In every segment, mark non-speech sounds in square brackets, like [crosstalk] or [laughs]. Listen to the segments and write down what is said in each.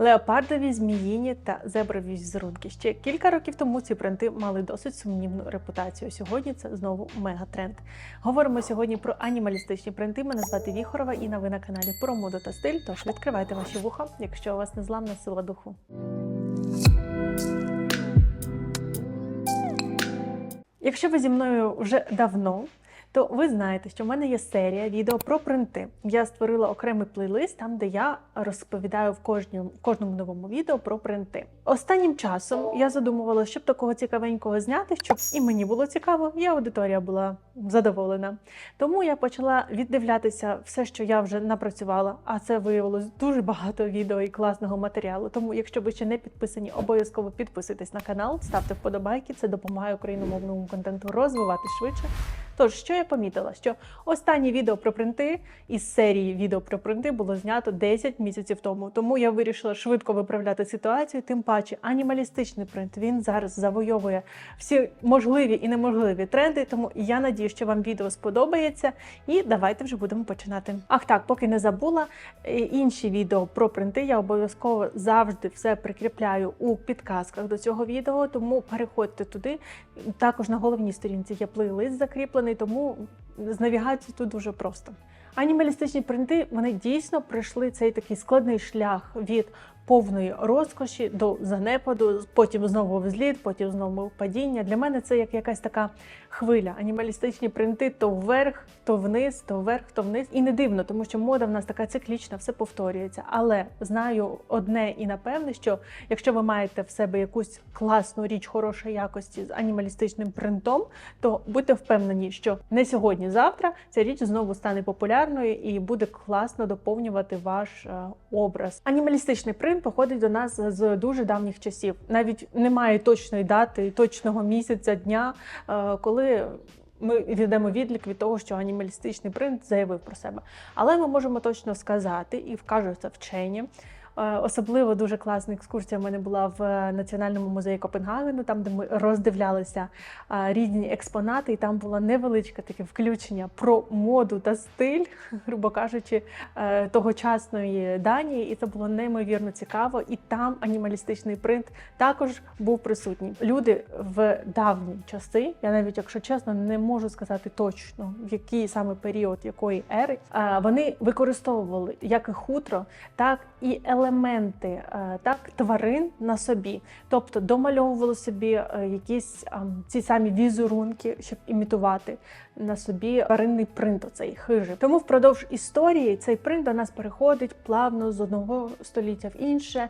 Леопардові, зміїні та зеброві візерунки. Ще кілька років тому ці принти мали досить сумнівну репутацію. Сьогодні це знову мегатренд. Говоримо сьогодні про анімалістичні принти. Мене звати Віхорова і на ви на каналі про моду та стиль. Тож відкривайте ваші вуха, якщо у вас незламна сила духу. Якщо ви зі мною вже давно, то ви знаєте, що в мене є серія відео про принти. Я створила окремий плейлист, там де я розповідаю в кожному, кожному новому відео про принти. Останнім часом я задумувала, щоб такого цікавенького зняти, щоб і мені було цікаво, і аудиторія була задоволена. Тому я почала віддивлятися все, що я вже напрацювала. А це виявилось дуже багато відео і класного матеріалу. Тому, якщо ви ще не підписані, обов'язково підписуйтесь на канал, ставте вподобайки. Це допомагає україномовному контенту розвивати швидше. Тож, що я помітила? Що останнє відео про принти із серії відео про принти було знято 10 місяців тому. Тому я вирішила швидко виправляти ситуацію. Тим паче, анімалістичний принт він зараз завойовує всі можливі і неможливі тренди. Тому я надію, що вам відео сподобається. І давайте вже будемо починати. Ах так, поки не забула е, інші відео про принти. Я обов'язково завжди все прикріпляю у підказках до цього відео. Тому переходьте туди. Також на головній сторінці є плейлист закріплений, тому з навігацією тут дуже просто. Анімалістичні принти вони дійсно пройшли цей такий складний шлях від повної розкоші до занепаду, потім знову взліт, потім знову падіння. Для мене це як якась така хвиля. Анімалістичні принти то вверх, то вниз, то вверх, то вниз. І не дивно, тому що мода в нас така циклічна, все повторюється. Але знаю одне і напевне, що якщо ви маєте в себе якусь класну річ хорошої якості з анімалістичним принтом, то будьте впевнені, що не сьогодні-завтра ця річ знову стане популярною і буде класно доповнювати ваш е, образ. Анімалістичний принт походить до нас з дуже давніх часів. Навіть немає точної дати, точного місяця, дня, е, коли ми ведемо відлік від того, що анімалістичний принт заявив про себе. Але ми можемо точно сказати, і вкажуться вчені. Е, Особливо дуже класна екскурсія в мене була в е, Національному музеї Копенгагену, там де ми роздивлялися е, різні експонати, і там було невеличке таке включення про моду та стиль, [laughs] грубо кажучи, тогочасної Данії. І це було неймовірно цікаво. І там анімалістичний принт також був присутній. Люди в давні часи, я навіть, якщо чесно, не можу сказати точно в який саме період якої ери, вони використовували як хутро, так і елементи е, так тварин на собі, тобто домальовували собі е, якісь ці самі візерунки, щоб імітувати на собі тваринний принт, оцей хижий. Тому впродовж історії цей принт до нас переходить плавно з одного століття в інше.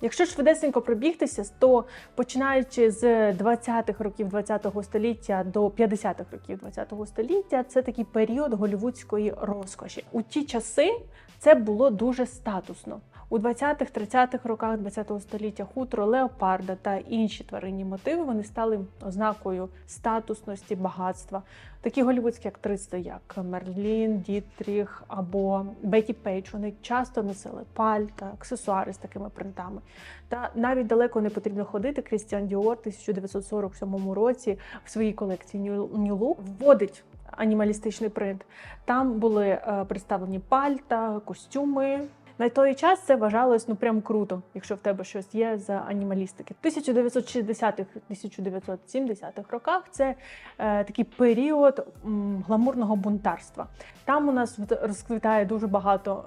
Якщо швидесенько пробігтися, то починаючи з 20-х років 20-го століття до 50-х років 20-го століття, це такий період голівудської розкоші. У ті часи це було дуже статусно. У 20-30-х роках 20-го століття хутро леопарда та інші тваринні мотиви вони стали ознакою статусності, багатства. Такі голівудські актриси, як Мерлін, Дітріх або Бекі Пейдж, вони часто носили пальта, аксесуари з такими принтами. Та навіть далеко не потрібно ходити. Крістіан Діор в 1947 році в своїй колекції New вводить анімалістичний принт. Там були е, представлені пальта, костюми. На той час це вважалось ну прям круто, якщо в тебе щось є з анімалістики. В 1960-х-1970-х роках це е, такий період м, гламурного бунтарства. Там у нас розквітає дуже багато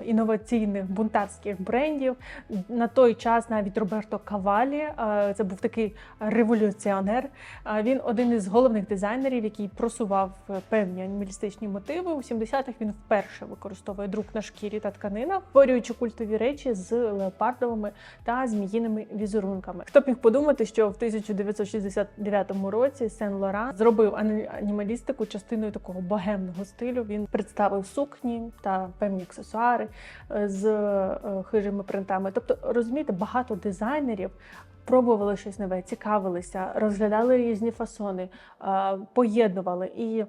е, інноваційних бунтарських брендів. На той час навіть Роберто Кавалі, е, це був такий революціонер. Е, він один із головних дизайнерів, який просував е, певні анімалістичні мотиви. У 70-х він вперше використовує друк на шкірі та тканинах, створюючи культові речі з леопардовими та зміїними візерунками. Хто б міг подумати, що в 1969 році Сен Лоран зробив ані- анімалістику частиною такого богемного стилю. Він представив сукні та певні аксесуари е, з е, хижими принтами. Тобто, розумієте, багато дизайнерів пробували щось нове, цікавилися, розглядали різні фасони, поєднували. І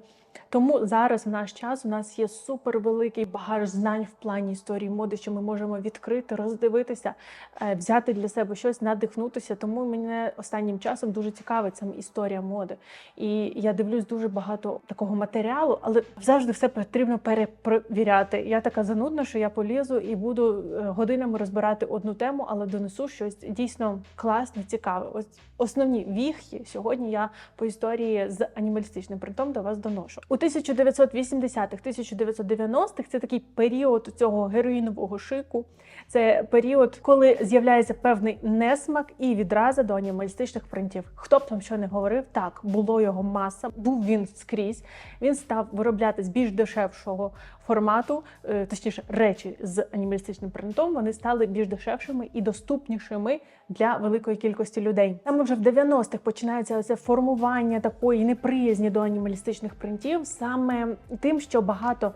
тому зараз в наш час у нас є супервеликий багаж знань в плані історії моди, що ми можемо відкрити, роздивитися, е, взяти для себе щось, надихнутися. Тому мене останнім часом дуже цікавить саме історія моди. І я дивлюсь дуже багато такого матеріалу, але завжди все потрібно перепровіряти. Я така занудна, що я полізу і буду е, годинами розбирати одну тему, але донесу щось дійсно класне, цікаве. Ось основні віхи сьогодні я по історії з анімалістичним принтом до вас доношу. У 1980-х, 1990-х це такий період цього героїнового шику. Це період, коли з'являється певний несмак і відраза до анімалістичних принтів. Хто б там що не говорив, так було його маса, був він скрізь. Він став виробляти з більш дешевшого формату, е, точніше, речі з анімалістичним принтом. Вони стали більш дешевшими і доступнішими для великої кількості людей. Саме вже в 90-х починається оце формування такої неприязні до анімалістичних принтів, саме тим, що багато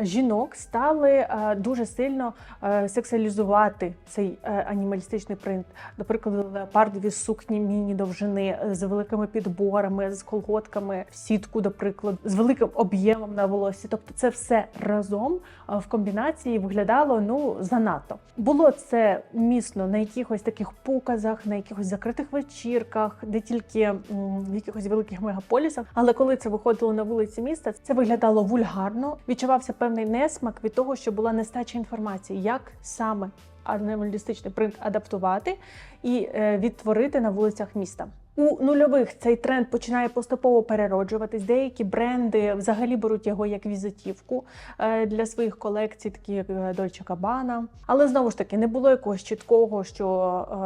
жінок стали е, дуже сильно е, сексуалізувати цей анімалістичний принт. Наприклад, леопардові сукні міні довжини з великими підборами, з колготками, в сітку, до прикладу, з великим об'ємом на волосі. Тобто, це все разом е, в комбінації виглядало ну занадто. Було це міцно на якихось таких показах, на якихось закритих вечірках, де тільки в якихось великих мегаполісах. Але коли це виходило на вулиці міста, це виглядало вульгарно. Відчувався певний несмак від того, що була нестача інформації, як саме анімалістичний принт адаптувати і е, відтворити на вулицях міста. У нульових цей тренд починає поступово перероджуватись. Деякі бренди взагалі беруть його як візитівку е, для своїх колекцій, такі як е, Dolce Gabbana. Але знову ж таки не було якогось чіткого, що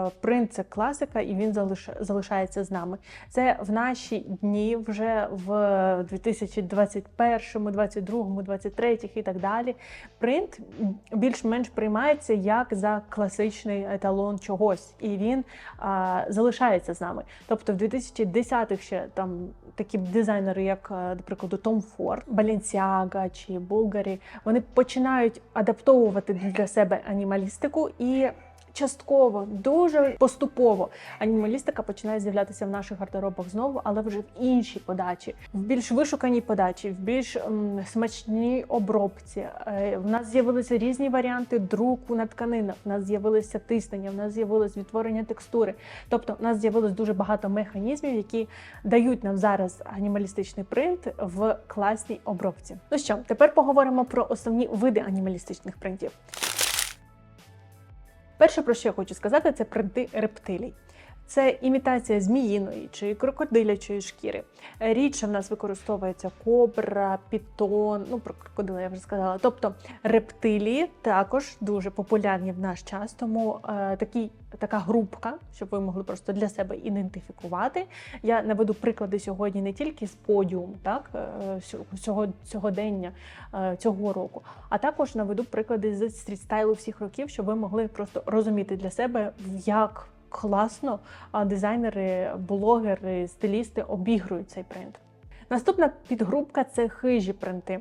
е, принт це класика, і він залиш... залишається з нами. Це в наші дні вже в 2021, 22, 23 і так далі. Принт більш-менш приймається як за класичний еталон чогось, і він залишається з нами. Тобто в 2010-х ще там такі дизайнери, як, е, до прикладу, Том Форд, Balenciaga чи Булгарі, вони починають адаптовувати для себе анімалістику і. Частково, дуже поступово анімалістика починає з'являтися в наших гардеробах знову, але вже в іншій подачі, в більш вишуканій подачі, в більш м, смачній обробці. Е, в нас з'явилися різні варіанти друку на тканинах. В нас з'явилися тиснення, в нас з'явилось відтворення текстури. Тобто, в нас з'явилось дуже багато механізмів, які дають нам зараз анімалістичний принт в класній обробці. Ну що, тепер поговоримо про основні види анімалістичних принтів. Перше, про що я хочу сказати, це принти рептилій. Це імітація зміїної чи крокодилячої шкіри. Рідше в нас використовується кобра, пітон, ну про крокодила я вже сказала. Тобто рептилії також дуже популярні в наш час, тому е, такі, така групка, щоб ви могли просто для себе ідентифікувати. Я наведу приклади сьогодні не тільки з подіуму, так е, цього, сьогодення е, цього року, а також наведу приклади з стрітстайлу всіх років, щоб ви могли просто розуміти для себе, як класно дизайнери, блогери, стилісти обігрують цей принт. Наступна підгрупка це хижі принти.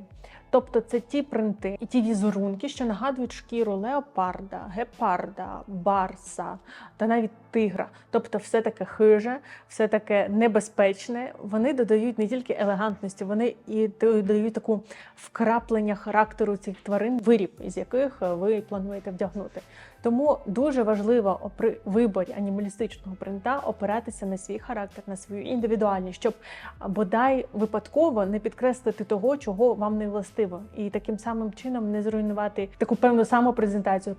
Тобто це ті принти і ті візерунки, що нагадують шкіру леопарда, гепарда, барса та навіть тигра. Тобто, все таке хиже, все таке небезпечне. Вони додають не тільки елегантності, вони і додають таку вкраплення характеру цих тварин, виріб, із яких ви плануєте вдягнути. Тому дуже важливо при виборі анімалістичного принта опиратися на свій характер, на свою індивідуальність, щоб бодай випадково не підкреслити того, чого вам не властиво, і таким самим чином не зруйнувати таку певну самопрезентацію,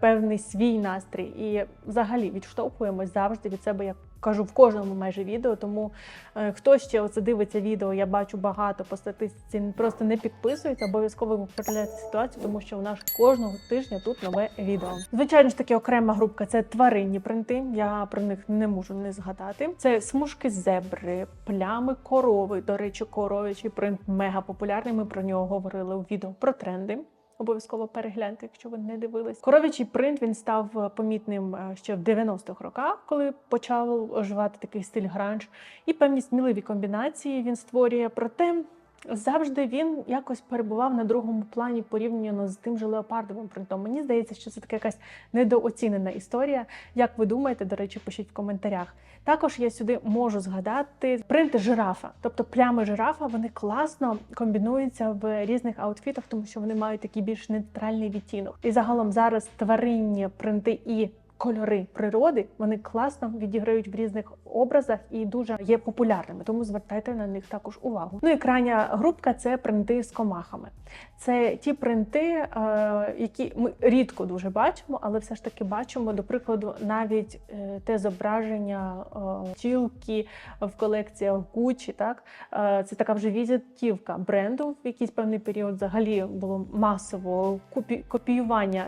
певний свій настрій, і взагалі відштовхуємось завжди від себе як кажу в кожному майже відео. Тому е, хто ще оце дивиться відео, я бачу багато по статистиці, просто не підписується, обов'язково виправляйте ситуацію, тому що у нас кожного тижня тут нове відео. Звичайно ж таки, окрема групка це тваринні принти. Я про них не можу не згадати. Це смужки зебри, плями корови. До речі, коровичий принт мега популярний. Ми про нього говорили у відео про тренди. Обов'язково перегляньте, якщо ви не дивились. Коров'ячий принт він став помітним е, ще в 90-х роках, коли почав оживати такий стиль гранж. І певні сміливі комбінації він створює. Проте завжди він якось перебував на другому плані порівняно з тим же леопардовим принтом. Мені здається, що це така якась недооцінена історія. Як ви думаєте, до речі, пишіть в коментарях. Також я сюди можу згадати принти жирафа, тобто плями жирафа вони класно комбінуються в різних аутфітах, тому що вони мають такий більш нейтральний відтінок. І загалом зараз тваринні принти і кольори природи вони класно відіграють в різних образах і дуже є популярними, тому звертайте на них також увагу. Ну і крайня групка це принти з комахами. Це ті принти, е, які ми рідко дуже бачимо, але все ж таки бачимо, до прикладу, навіть е, те зображення е, тілки в колекціях Gucci, так це така вже візитівка бренду. В якийсь певний період взагалі було масово копіювання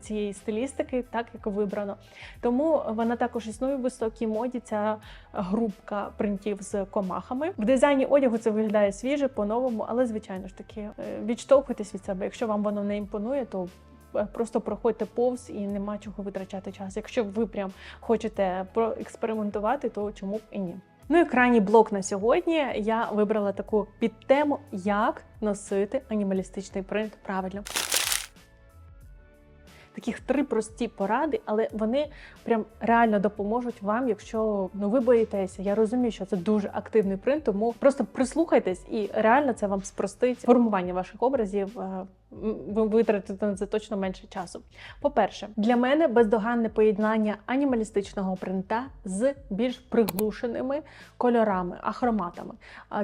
цієї стилістики, так як вибрано. Тому вона також існує в високій моді. Ця групка принтів з комахами. В дизайні одягу це виглядає свіже, по-новому, але звичайно ж таки е, відштовхуйтесь від себе. Якщо вам воно не імпонує, то е, Просто проходьте повз і нема чого витрачати час. Якщо ви прям хочете проекспериментувати, то чому б і ні. Ну і крайній блок на сьогодні я вибрала таку підтему, як носити анімалістичний принт правильно. Таких три прості поради, але вони прям реально допоможуть вам, якщо ну ви боїтеся. Я розумію, що це дуже активний принт, тому просто прислухайтесь і реально це вам спростить формування ваших образів. М, Ви витратите на це точно менше часу. По-перше, для мене бездоганне поєднання анімалістичного принта з більш приглушеними кольорами, ахроматами.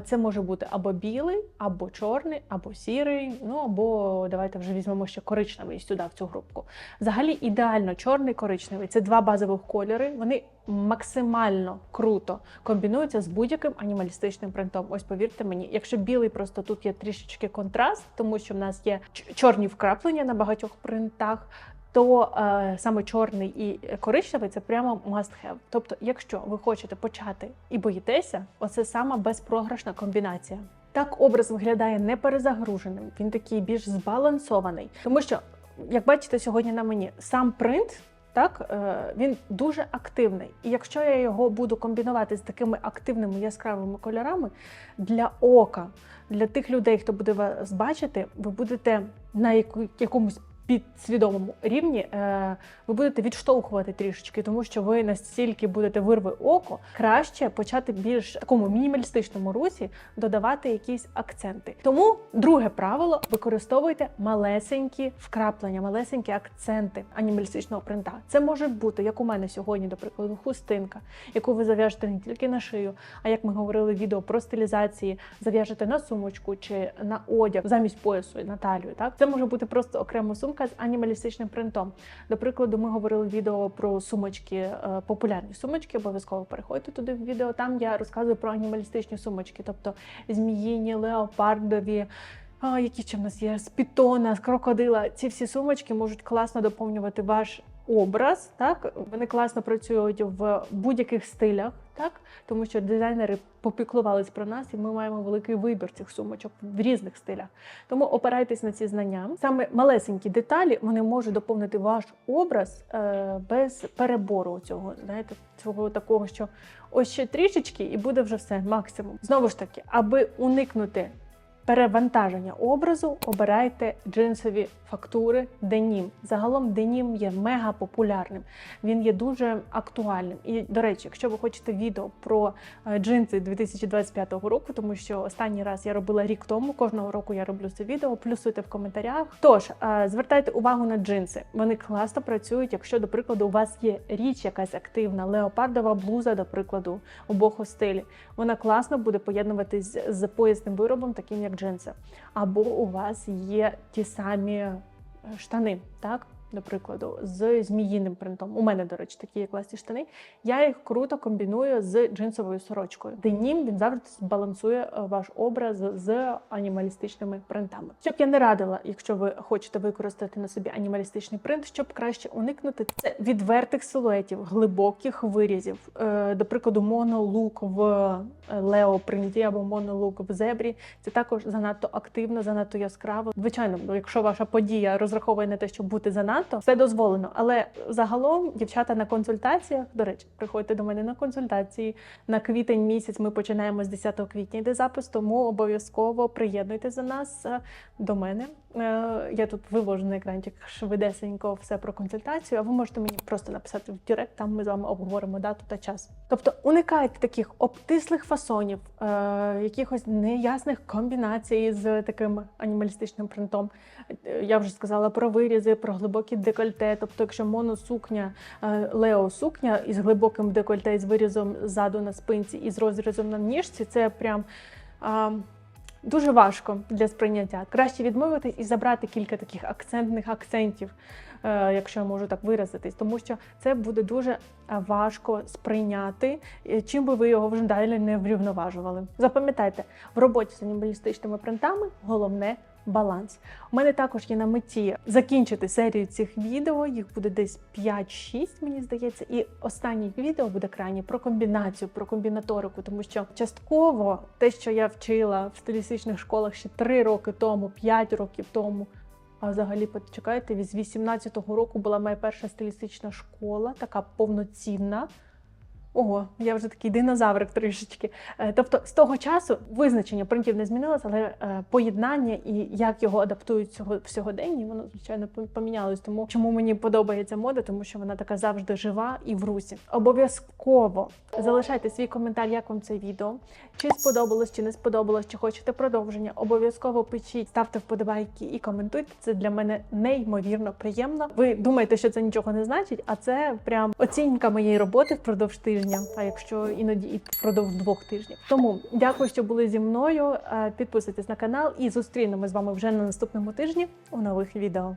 Це може бути або білий, або чорний, або сірий. Ну або давайте вже візьмемо ще коричневий сюди в цю групку. Взагалі ідеально чорний коричневий це два базових кольори. Вони максимально круто комбінуються з будь-яким анімалістичним принтом. Ось повірте мені, якщо білий просто тут є трішечки контраст, тому що в нас є чорні вкраплення на багатьох принтах. То е, саме чорний і коричневий це прямо must have. Тобто, якщо ви хочете почати і боїтеся, оце сама безпрограшна комбінація. Так образ виглядає не перезагруженим, він такий більш збалансований, тому що, як бачите, сьогодні на мені сам принт. Так, е, він дуже активний. І якщо я його буду комбінувати з такими активними яскравими кольорами для ока, для тих людей, хто буде вас бачити, ви будете на якомусь підсвідомому рівні, е, ви будете відштовхувати трішечки, тому що ви настільки будете вирви око, краще почати більш такому мінімалістичному русі додавати якісь акценти. Тому друге правило: використовуйте малесенькі вкраплення, малесенькі акценти анімалістичного принта. Це може бути, як у мене сьогодні, до прикладу, хустинка, яку ви зав'яжете не тільки на шию, а як ми говорили в відео про стилізації, зав'яжете на сумочку чи на одяг замість поясу на талію. Так це може бути просто окрема сумка з анімалістичним принтом. До прикладу, ми говорили в відео про сумочки, е, популярні сумочки. Обов'язково переходьте туди в відео. Там я розказую про анімалістичні сумочки, тобто зміїні, леопардові. А, які ще в нас є з пітона, з крокодила. Ці всі сумочки можуть класно доповнювати ваш образ. Так вони класно працюють в будь-яких стилях, так тому що дизайнери попіклувались про нас, і ми маємо великий вибір цих сумочок в різних стилях. Тому опирайтесь на ці знання. Саме малесенькі деталі вони можуть доповнити ваш образ е, без перебору цього. Знаєте, цього такого, що ось ще трішечки, і буде вже все максимум. Знову ж таки, аби уникнути перевантаження образу, обирайте джинсові фактури денім. Загалом денім є мега популярним. Він є дуже актуальним. І, до речі, якщо ви хочете відео про е, джинси 2025 року, тому що останній раз я робила рік тому, кожного року я роблю це відео, плюсуйте в коментарях. Тож е, звертайте увагу на джинси. Вони класно працюють, якщо, до прикладу, у вас є річ якась активна, леопардова блуза, до прикладу, у бохо стилі. Вона класно буде поєднуватись з поясним виробом, таким як джинси. Або у вас є ті самі е, штани, так? До з зміїним принтом. У мене, до речі, такі є класні штани. Я їх круто комбіную з джинсовою сорочкою. Денім він завжди збалансує е, ваш образ з анімалістичними принтами. Щоб я не радила, якщо ви хочете використати на собі анімалістичний принт, щоб краще уникнути це відвертих силуетів, глибоких вирізів. Е, До прикладу, монолук в Лео принті або монолук в зебрі. Це також занадто активно, занадто яскраво. Звичайно, якщо ваша подія розраховує на те, щоб бути занадто багато, все дозволено. Але загалом дівчата на консультаціях, до речі, приходьте до мене на консультації. На квітень місяць ми починаємо з 10 квітня йде запис, тому обов'язково приєднуйтесь до нас е, до мене. Е, Я тут вивожу на екранчик швидесенько все про консультацію, а ви можете мені просто написати в Директ, там ми з вами обговоримо дату та час. Тобто уникайте таких обтислих фасонів, е, якихось неясних комбінацій з таким анімалістичним принтом. Е, Я вже сказала про вирізи, про глибокі декольте. Тобто, якщо моносукня, е, лео сукня із глибоким декольте, із вирізом ззаду на спинці і з розрізом на ніжці, це прям. Дуже важко для сприйняття. Краще відмовитись і забрати кілька таких акцентних акцентів, е, якщо я можу так виразитись, тому що це буде дуже е, важко сприйняти, чим би ви його вже далі не врівноважували. Запам'ятайте, в роботі з анімалістичними принтами головне баланс. У мене також є на меті закінчити серію цих відео. Їх буде десь 5-6, мені здається. І останнє відео буде крайні про комбінацію, про комбінаторику, тому що частково те, що я вчила в стилістичних школах ще 3 роки тому, 5 років тому. А взагалі, почекайте, з 18-го року була моя перша стилістична школа, така повноцінна. Ого, я вже такий динозаврик трішечки. Е, Тобто з того часу визначення принтів не змінилося, але е, поєднання і як його адаптують цього сьогоденні, воно звичайно помінялось. Тому чому мені подобається мода, тому що вона така завжди жива і в русі. Обов'язково залишайте свій коментар, як вам це відео. Чи сподобалось, чи не сподобалось, чи хочете продовження. Обов'язково пишіть, ставте вподобайки і коментуйте. Це для мене неймовірно приємно. Ви думаєте, що це нічого не значить, а це прям оцінка моєї роботи впродовж тижня, а якщо іноді і впродовж двох тижнів. Тому дякую, що були зі мною. Е, Підписуйтесь на канал і зустрінемось з вами вже на наступному тижні у нових відео.